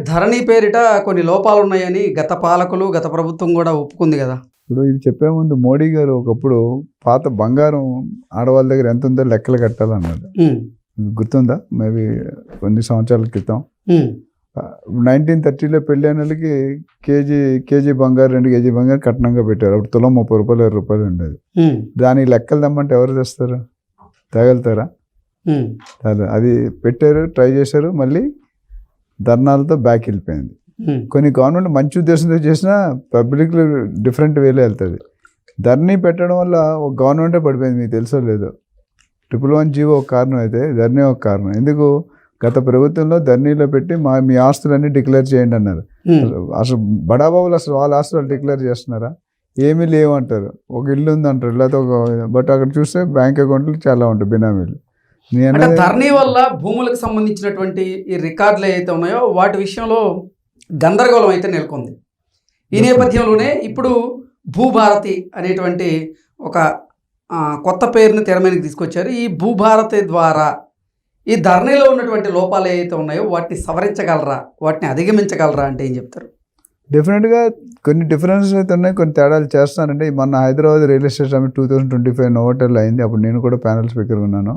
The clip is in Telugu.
ధరణి పేరిట కొన్ని లోపాలు ఉన్నాయని గత పాలకులు గత ప్రభుత్వం కూడా ఒప్పుకుంది కదా. ఇప్పుడు ఇది చెప్పే ముందు మోడీ గారు ఒకప్పుడు పాత బంగారం ఆడవాళ్ళ దగ్గర ఎంత ఉందో లెక్కలు కట్టాలన్నాడు. గుర్తుందా? మేబీ కొన్ని సంవత్సరాల క్రితం. నైన్టీన్ థర్టీలో పెళ్ళి అయిన వాళ్ళకి కేజీ కేజీ బంగారు రెండు కేజీ బంగారు కట్నంగా పెట్టారు. అప్పుడు తులం ముప్పై రూపాయలు ఇరవై రూపాయలు ఉండేది. దానికి లెక్కలు తెమ్మంటే ఎవరు తెస్తారు? అది- అది పెట్టారు ట్రై చేశారు మళ్ళీ ధర్నాలతో బ్యాక్ వెళ్ళిపోయింది. ఉమ్, కొన్ని గవర్నమెంట్ మంచి ఉద్దేశంతో చేసినా పబ్లిక్ డిఫరెంట్ వేలో వెళ్తుంది. ధర్నీ పెట్టడం వల్ల ఒక గవర్నమెంటే పడిపోయింది మీకు తెలుసో లేదో? ట్రిపుల్ వన్ జీవో ఒక కారణం అయితే ధర్నీ ఒక కారణం. ఎందుకు? గత ప్రభుత్వంలో ధర్నీలో పెట్టి మా మీ ఆస్తులన్నీ డిక్లేర్ చేయండి అన్నారు. ఉమ్, అసలు బడాబాబులు అసలు వాళ్ళ ఆస్తులు డిక్లేర్ చేస్తున్నారా? ఏమీ లేవు అంటారు ఒక ఇల్లు ఉంది అంటారు లేకపోతే ఒక బట్ అక్కడ చూస్తే బ్యాంక్ అకౌంట్లు చాలా ఉంటాయి బినామీలు. అంటే అనేది ధరణి వల్ల భూములకు సంబంధించినటువంటి ఈ రికార్డులు ఏవైతే ఉన్నాయో వాటి విషయంలో గందరగోళం అయితే నెలకొంది. ఈ నేపథ్యంలోనే ఇప్పుడు భూభారతి అనేటువంటి ఒక కొత్త పేరుని తెర మీదకి తీసుకొచ్చారు. ఈ భూభారతి ద్వారా ఈ ధరణిలో ఉన్నటువంటి లోపాలు ఏవైతే ఉన్నాయో వాటిని సవరించగలరా? వాటిని అధిగమించగలరా అంటే ఏం చెప్తారు? డెఫినెట్గా కొన్ని డిఫరెన్సెస్ అయితే ఉన్నాయి కొన్ని తేడాలు చేస్తానంటే మొన్న Hyderabad real estate summit two thousand twenty five Novotel అయింది. అప్పుడు నేను కూడా ప్యానల్ స్పీకర్ ఉన్నాను.